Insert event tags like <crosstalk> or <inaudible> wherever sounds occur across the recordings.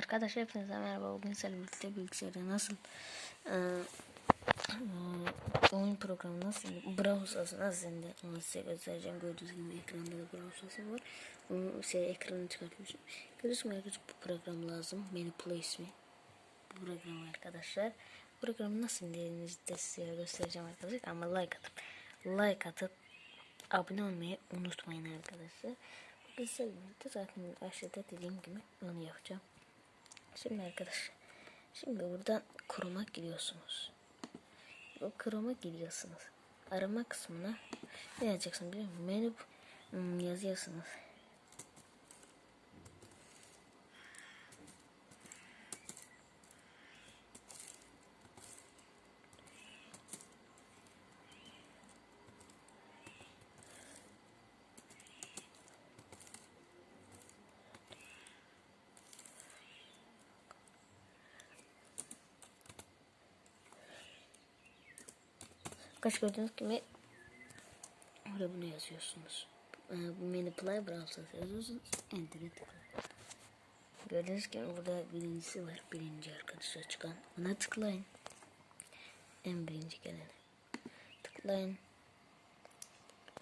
Arkadaşlar hepinize merhaba. Bugün sizlerle birlikte bilgisayarda nasıl e, e, oyun programı nasıl browser'ı nasıl onu size göstereceğim. Gördüğünüz gibi ekranda da browser'ı var. Onu şey ekranı çıkartmışım. Görüyorsunuz arkadaşlar bu program lazım. Manipulate ismi. Bu program arkadaşlar. Bu programı nasıl indirdiğinizi de size göstereceğim arkadaşlar. Ama like atıp like atıp abone olmayı unutmayın arkadaşlar. Size birlikte zaten aşağıda dediğim gibi onu yapacağım. Şimdi arkadaşlar. Şimdi buradan kuruma giriyorsunuz. O kuruma giriyorsunuz. Arama kısmına ne yazacaksın biliyor musun? Menü hmm, yazıyorsunuz. Kaç gördüğünüz gibi oraya bunu yazıyorsunuz. Ee, manipulate browser yazıyorsunuz. Enter'e tıklayın. Gördüğünüz gibi burada birincisi var. Birinci arkadaşlar çıkan. Ona tıklayın. En birinci gelene. Tıklayın.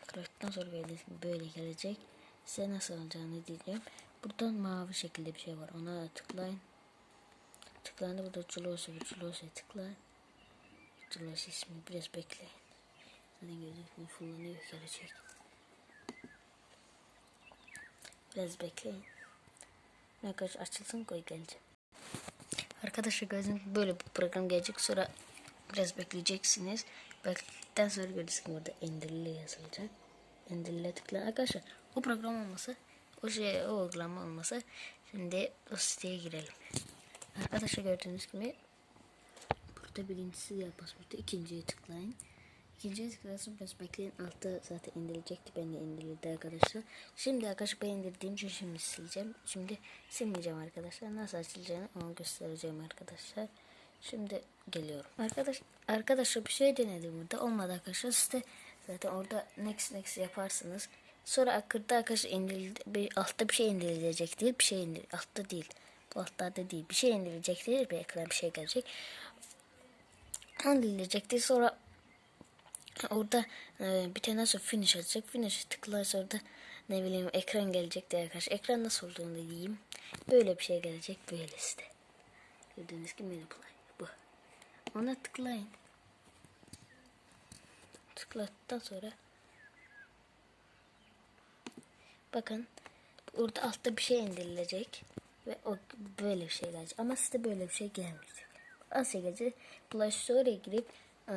Tıkladıktan sonra gördüğünüz gibi böyle gelecek. Size nasıl olacağını diyeceğim. Buradan mavi şekilde bir şey var. Ona tıklayın. Tıklayın burada Chulos'a bir Chulos'a tıklayın. Chulos'a ismi biraz bekleyin. Gördüğünüz gibi fullanıyor gelecek. Biraz bekleyin. Arkadaş açılsın koy geleceğim. Arkadaşlar gibi böyle bir program gelecek. Sonra biraz bekleyeceksiniz. Bekledikten sonra görürsünüz ki burada indirili yazılacak. İndirile tıklayın. Arkadaşlar o program olmasa o şey o uygulama olmasa şimdi o siteye girelim. Arkadaşlar gördüğünüz gibi burada birincisi yapmaz burada ikinciye tıklayın. İkinciye tıklarsa biraz bekleyin. Altta zaten indirilecekti. Ben de indirildi arkadaşlar. Şimdi arkadaşlar ben indirdiğim için şimdi sileceğim. Şimdi silmeyeceğim arkadaşlar. Nasıl açılacağını onu göstereceğim arkadaşlar. Şimdi geliyorum. Arkadaş, arkadaşlar bir şey denedim burada. Olmadı arkadaşlar. Size zaten orada next next yaparsınız. Sonra akırda arkadaşlar indirildi. Bir, altta bir şey indirilecek değil. Bir şey indir. Altta değil. Bu altlarda değil. Bir şey indirilecek değil. Bir ekran bir şey gelecek. Değil. Sonra Orada e, bir tane sonra finish açacak. Finish tıklarsa orada ne bileyim ekran gelecek diye arkadaşlar. Ekran nasıl olduğunu da diyeyim. Böyle bir şey gelecek böyle işte. Gördüğünüz gibi manipulate bu. Ona tıklayın. Tıkladıktan sonra bakın orada altta bir şey indirilecek ve o böyle bir şey gelecek. Ama size böyle bir şey gelmeyecek. Asya gelecek. Play Store'a girip e,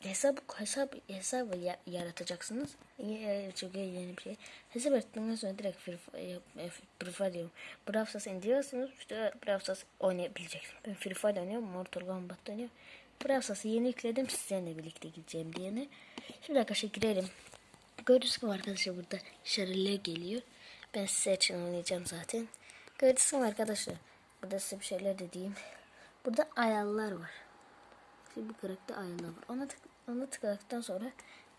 hesap hesap hesabı ya- yaratacaksınız. Ye- Çok yeni bir şey. Hesap ettikten sonra direkt e, Free Fire diyorum. Brawl Stars indiriyorsunuz. İşte Brawl Stars oynayabileceksiniz. Ben Free Fire oynuyorum. Mortal Kombat oynuyorum. Brawl Stars'ı yeni yükledim. Sizinle birlikte gideceğim diyene. Şimdi arkadaşlar girelim. Gördüğünüz gibi arkadaşlar burada şarille geliyor. Ben size için oynayacağım zaten. Gördüğünüz gibi arkadaşlar. Burada size bir şeyler de diyeyim. Burada ayarlar var. Şimdi bu karakter ayarlar var. Ona, tık, ona tıkladıktan sonra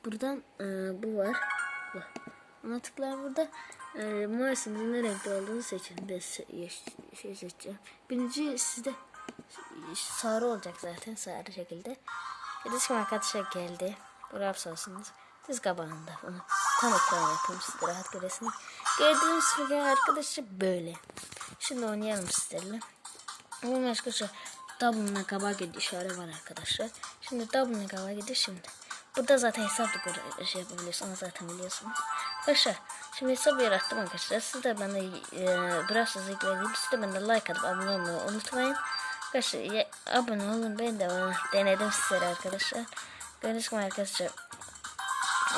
buradan e, bu var. Bu. Ona tıklar burada e, mouse'unuzun ne renkte olduğunu seçin. Ben şey seçeceğim. Birinci sizde sarı olacak zaten sarı şekilde. Gördüğünüz gibi arkadaşlar geldi. Bravo olsunuz. Siz kabağında bunu tam ekran yapayım siz rahat göresiniz. Gördüğünüz gibi arkadaşlar böyle. Şimdi oynayalım sizlerle. Bunun arkadaşlar Double'ına kabağa gidiyor işareti var arkadaşlar. Şimdi Double'ına kabağa gidiyor şimdi. Burada zaten hesap da şey yapabiliyorsunuz. Zaten biliyorsunuz. Arkadaşlar şimdi hesap yarattım arkadaşlar. Siz de bana e, biraz hızlı ilgileneyim. Siz de bana like atıp abone olmayı unutmayın. Arkadaşlar ya, abone olun. Ben de e, denedim sizlere arkadaşlar. Gibi arkadaşlar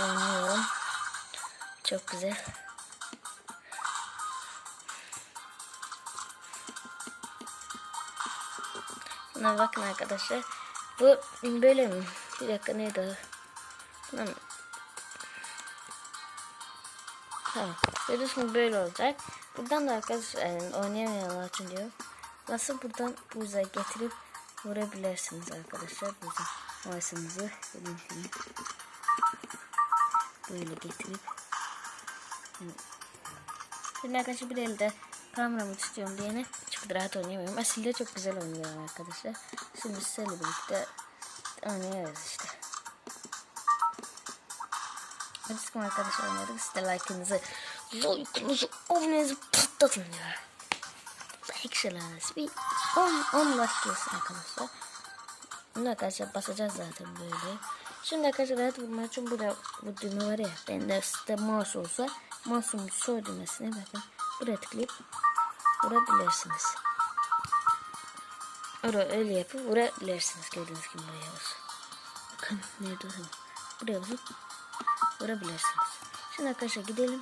oynuyorum. Çok güzel. Buna bakın arkadaşlar. Bu böyle mi? Bir dakika neydi o? Tamam. Gördüğünüz gibi böyle olacak. Buradan da arkadaşlar yani oynayamayanlar için diyorum. Nasıl buradan buza getirip vurabilirsiniz arkadaşlar. Buza mouse'unuzu böyle getirip Şimdi arkadaşlar bir elde Kameramı istiyorum diyene çok rahat oynayamıyorum. Aslında çok güzel oynuyorum arkadaşlar. Şimdi sizlerle birlikte oynuyoruz işte. Sıkım arkadaşlar oynadık. Siz de like'ınızı, like'ınızı, abonenizi patlatın ya. Ekşileriniz bir 10, 10 like gelsin arkadaşlar. Bunu arkadaşlar basacağız zaten böyle. Şimdi arkadaşlar rahat vurmak için burada bu düğme var ya. Bende site mouse olsa mouse'un sol düğmesine bakın. Buraya tıklayıp vurabilirsiniz. Öyle, öyle yapıp vurabilirsiniz. Gördüğünüz gibi buraya basın. Bakın nerede o zaman. Buraya basıp vurabilirsiniz. Şimdi arkadaşlar gidelim.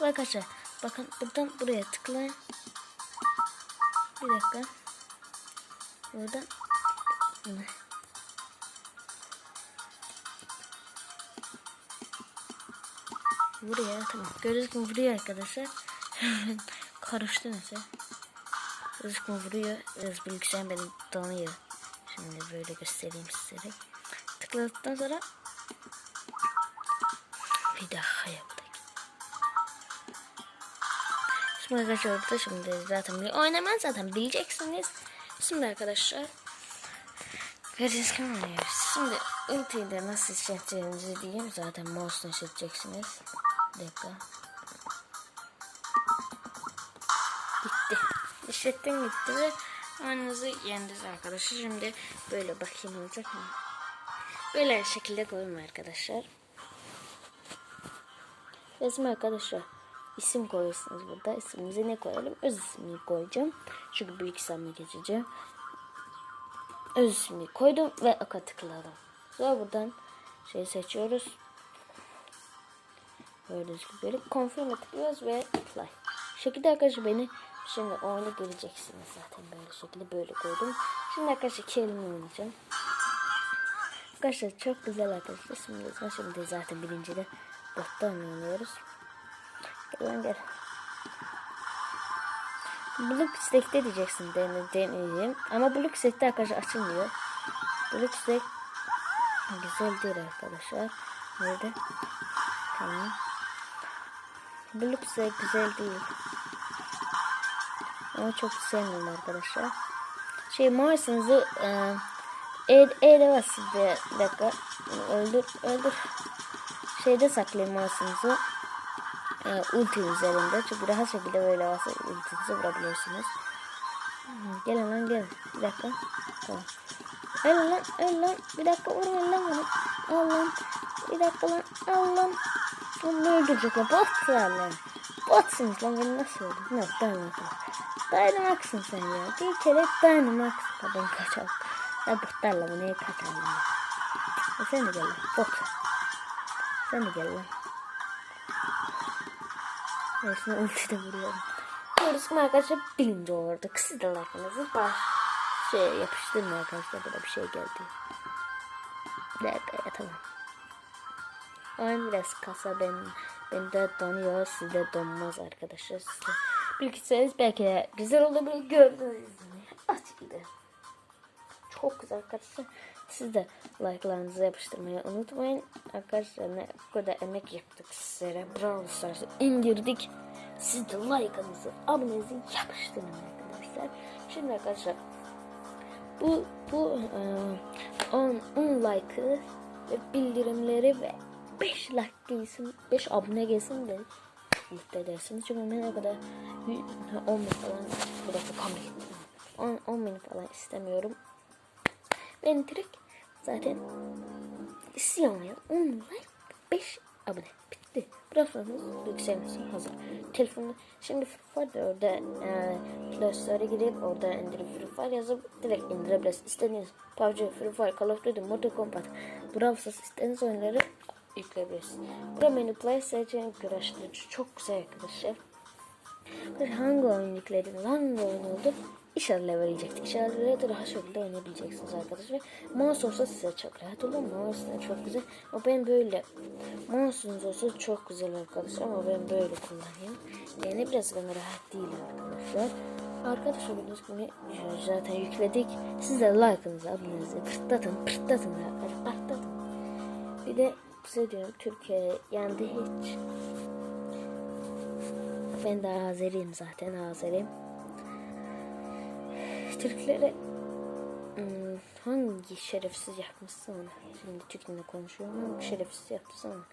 Bu arkadaşlar bakın buradan buraya tıklayın. Bir dakika. Buradan? Buraya tamam. Gördüğünüz gibi vuruyor arkadaşlar. <laughs> Karıştı mesela. Gibi vuruyor. Biraz bilgisayar beni donuyor. Şimdi böyle göstereyim sizlere. Tıkladıktan sonra bir daha yaptık. Şimdi arkadaşlar şimdi zaten oynaman zaten bileceksiniz. Şimdi arkadaşlar Gördüğünüz gibi oynuyoruz. Şimdi ultiyi de nasıl seçeceğinizi diyeyim. Zaten mouse'la seçeceksiniz. Bir. İşlettim gitti ve oyununuzu yendiniz arkadaşlar. Şimdi böyle bakayım olacak mı? Böyle şekilde koyun arkadaşlar. Yazım arkadaşlar. İsim koyuyorsunuz burada. İsmimizi ne koyalım? Öz ismini koyacağım. Çünkü büyük ismini geçeceğim. Öz ismini koydum ve aka tıkladım. Sonra buradan şey seçiyoruz. Gördüğünüz gibi böyle confirm'e tıklıyoruz ve apply. Şekilde arkadaşlar beni şimdi oyunu göreceksiniz zaten böyle şekilde böyle koydum. Şimdi arkadaşlar kelime oynayacağım. Arkadaşlar çok güzel arkadaşlar. Şimdi, şimdi zaten birincide bottan oynuyoruz. Gel gel. Blue Stack'te diyeceksin dene, deneyeyim. Ama Blue Stack'te arkadaşlar açılmıyor. Blue Stack güzel değil arkadaşlar. Nerede? Tamam. Blue Stack güzel değil. Ama çok sevmiyorum arkadaşlar. Şey mouse'unuzu e, el, ele basın bir dakika. Öldür, öldür. Şeyde saklayın mouse'unuzu e, ulti üzerinde. Çünkü rahat şekilde böyle varsa ultinizi vurabiliyorsunuz. Gelin lan gelin. Bir dakika. Tamam. Öl lan öl lan. Bir dakika vurmayın lan bunu. Al lan. Bir dakika lan. Al lan. Lan ne öldürecekler? Botlar lan. Botsunuz lan beni nasıl öldü? Ne Dynamax. Dynamax'ın sen ya. Bir kere Dynamax. Pardon kaçalım. Ya botlarla bu neye kaçalım ya. E sen de gel lan. Bot. Sen de gel lan. Evet şimdi ulti de vuruyorum. Gibi arkadaşlar birinci olurduk. Siz de like'ınızı şey yapıştırın arkadaşlar. Burada bir şey geldi. Ya tamam. Oyun biraz kasa ben ben de donuyor. Sizde donmaz arkadaşlar. Sizde bilgisayarınız belki de güzel olabilir. Gördüğünüz gibi. Açıkçası. Çok güzel arkadaşlar. Siz de like'larınızı yapıştırmayı unutmayın. Arkadaşlar ne kadar emek yaptık sizlere. Brawl Stars'ı indirdik. Siz de like'ınızı, abonenizi yapıştırın arkadaşlar. Şimdi arkadaşlar bu bu 10 10 like'ı ve bildirimleri ve 5 like gelsin, 5 abone gelsin de mutlu edersiniz. Çünkü ben ne kadar 10 bin falan bir dakika kamera 10, 10 bin falan istemiyorum. Ben direkt zaten istiyorum ya. 10 like 5 abone. Bitti. Burasınız yükselmesi hazır. Telefonu şimdi Free Fire orada e, Play Store'a girip orada indirip Free Fire yazıp direkt indirebilirsiniz. İstediğiniz PUBG, Free Fire, Call of Duty, Mortal Kombat, Brawl Stars istediğiniz oyunları yükleyebilirsiniz. Burada menü Play seçeneği güreştirici. Çok güzel arkadaşlar. Hangi oyun yüklediniz, hangi oyun oldu? İşaretle verecektik. İşaretleri de rahat şekilde oynayabileceksiniz arkadaşlar. Mouse olsa size çok rahat olur. Mouse da çok güzel. Ama ben böyle mouse'unuz olsa çok güzel arkadaşlar. Ama ben böyle kullanayım. Yani biraz bana rahat değil arkadaşlar. Arkadaşlar gördüğünüz gibi zaten yükledik. Siz de like'ınızı, abonenizi pırtlatın, pırtlatın arkadaşlar, pırtlatın. Bir de size diyorum Türkiye yendi hiç. Ben de Azeriyim zaten Azeriyim. Türklere hmm, hangi şerefsiz yapmışsa onu. Şimdi Türkçe konuşuyorum ama şerefsiz yapmışsa onu.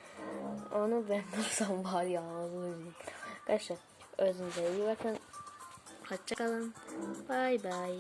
Onu ben <laughs> bulsam var ya ağzını. Arkadaşlar özünüze iyi bakın. Hoşçakalın. Bay bay.